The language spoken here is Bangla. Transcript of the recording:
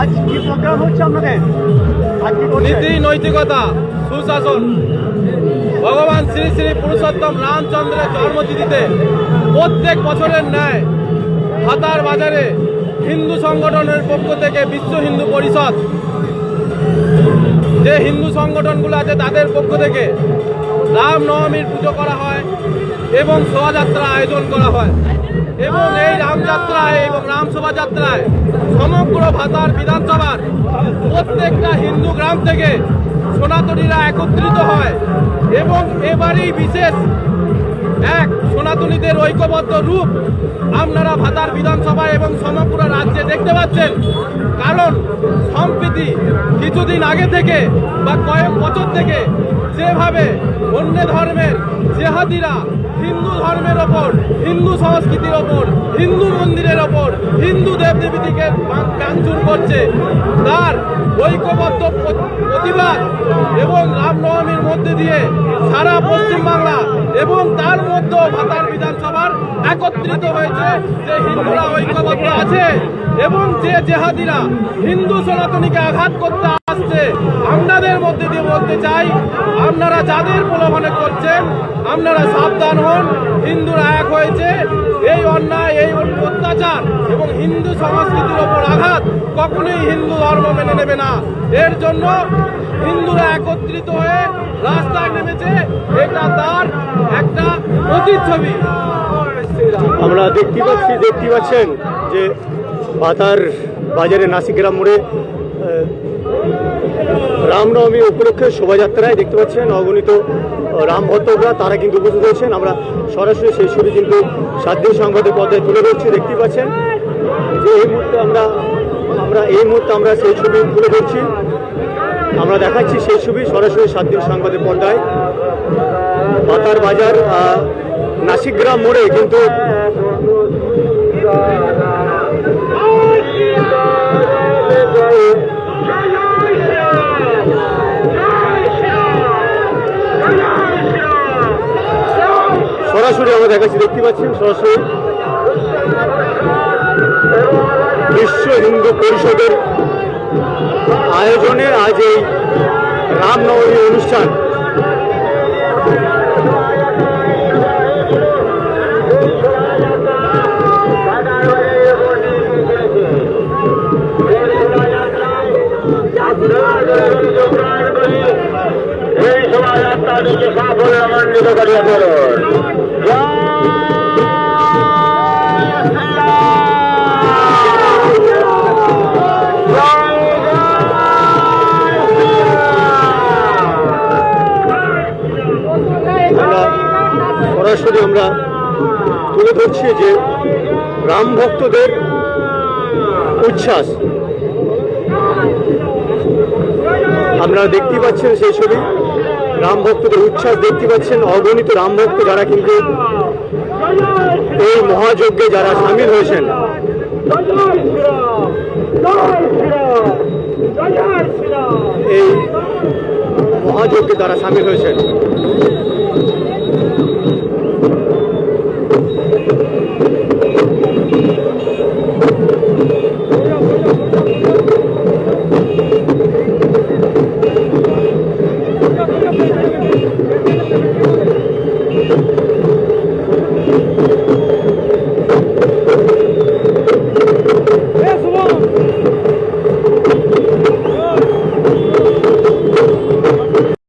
আজ কি প্রোগ্রাম হচ্ছে আপনাদের? নীতি, নৈতিকতা, সুশাসন। ভগবান শ্রী শ্রী পুরুষোত্তম রামচন্দ্রের জন্মতিথিতে প্রত্যেক বছরের ন্যায় হাতার বাজারে হিন্দু সংগঠনের পক্ষ থেকে বিশ্ব হিন্দু পরিষদ, যে হিন্দু সংগঠনগুলো আছে তাদের পক্ষ থেকে রামনবমীর পুজো করা হয় এবং শোভাযাত্রা আয়োজন করা হয়। এবং এই রামযাত্রায় এবং রাম শোভাযাত্রায় সমগ্র ভাতার বিধানসভার প্রত্যেকটা হিন্দু গ্রাম থেকে সনাতনীরা একত্রিত হয় এবং এবারেই বিশেষ এক সনাতনীদের ঐক্যবদ্ধ রূপ আপনারা ভাতার বিধানসভা এবং সমগ্র রাজ্যে দেখতে পাচ্ছেন। কারণ সম্প্রীতি কিছুদিন আগে থেকে বা কয়েক বছর থেকে যেভাবে অন্য ধর্মের জেহাদিরা হিন্দু ধর্মের ওপর, হিন্দু সংস্কৃতির ওপর, হিন্দু মন্দিরের ওপর, হিন্দু দেবদেবীকে ভাঙচুর করছে। তার ঐক্যবদ্ধ প্রতিবাদ এবং রামনবমীর মধ্যে দিয়ে সারা পশ্চিমবাংলা এবং তার মধ্যেও ভাতার বিধানসভার একত্রিত হয়েছে যে হিন্দুরা ঐক্যবদ্ধ আছে এবং যে জেহাদিরা হিন্দু সনাতনীকে আঘাত করতে আসছে। আপনাদের মধ্যে দিয়ে বলতে চাই, আপনারা যাদের প্রলোভনে করছেন আপনারা সাবধান হন হিন্দুরা এক হয়েছে। এই অন্যায়, এই অত্যাচার এবং হিন্দু সংস্কৃতির ওপর আঘাত কখনোই হিন্দু ধর্ম মেনে নেবে না। এর জন্য হিন্দুরা একত্রিত হয়ে রাস্তায় নেমেছে। এটা তার একটা প্রতিচ্ছবি। আমরা দেখতে পাচ্ছি, দেখতে পাচ্ছেন যে পাতার বাজারে নাসিগ্রাম মোড়ে রামনবমী উপলক্ষে শোভাযাত্রায় দেখতে পাচ্ছেন অগণিত রাম ভক্তরা তারা কিন্তু উপস্থিত হয়েছেন। আমরা সরাসরি সেই ছবি কিন্তু সাত দিন সংবাদের তুলে ধরছি দেখতে পাচ্ছেন যে এই মুহূর্তে আমরা আমরা, এই মুহূর্তে আমরা সেই ছবি তুলে ধরছি। আমরা দেখাচ্ছি সেই ছবি সরাসরি সাত দিন সংবাদের পর্দায়। পাতার বাজার নাসিকগ্রাম মোড়ে কিন্তু সরাসরি আমরা দেখাচ্ছি দেখতে পাচ্ছেন, সরাসরি বিশ্ব হিন্দু পরিষদের আয়োজনে আজ এই রামনবমী অনুষ্ঠান। এই করিয়া সরাসরি আমরা তুলে ধরছি যে রাম ভক্তদের উচ্ছ্বাস। আপনারা দেখতে পাচ্ছেন সেই ছবি। রাম ভক্তদের উচ্ছ্বাস দেখতে পাচ্ছেন। অগণিত রাম ভক্ত যারা কিন্তু এই মহাযজ্ঞে যারা সামিল হয়েছেন। এই মহাযজ্ঞে তারা সামিল হয়েছেন।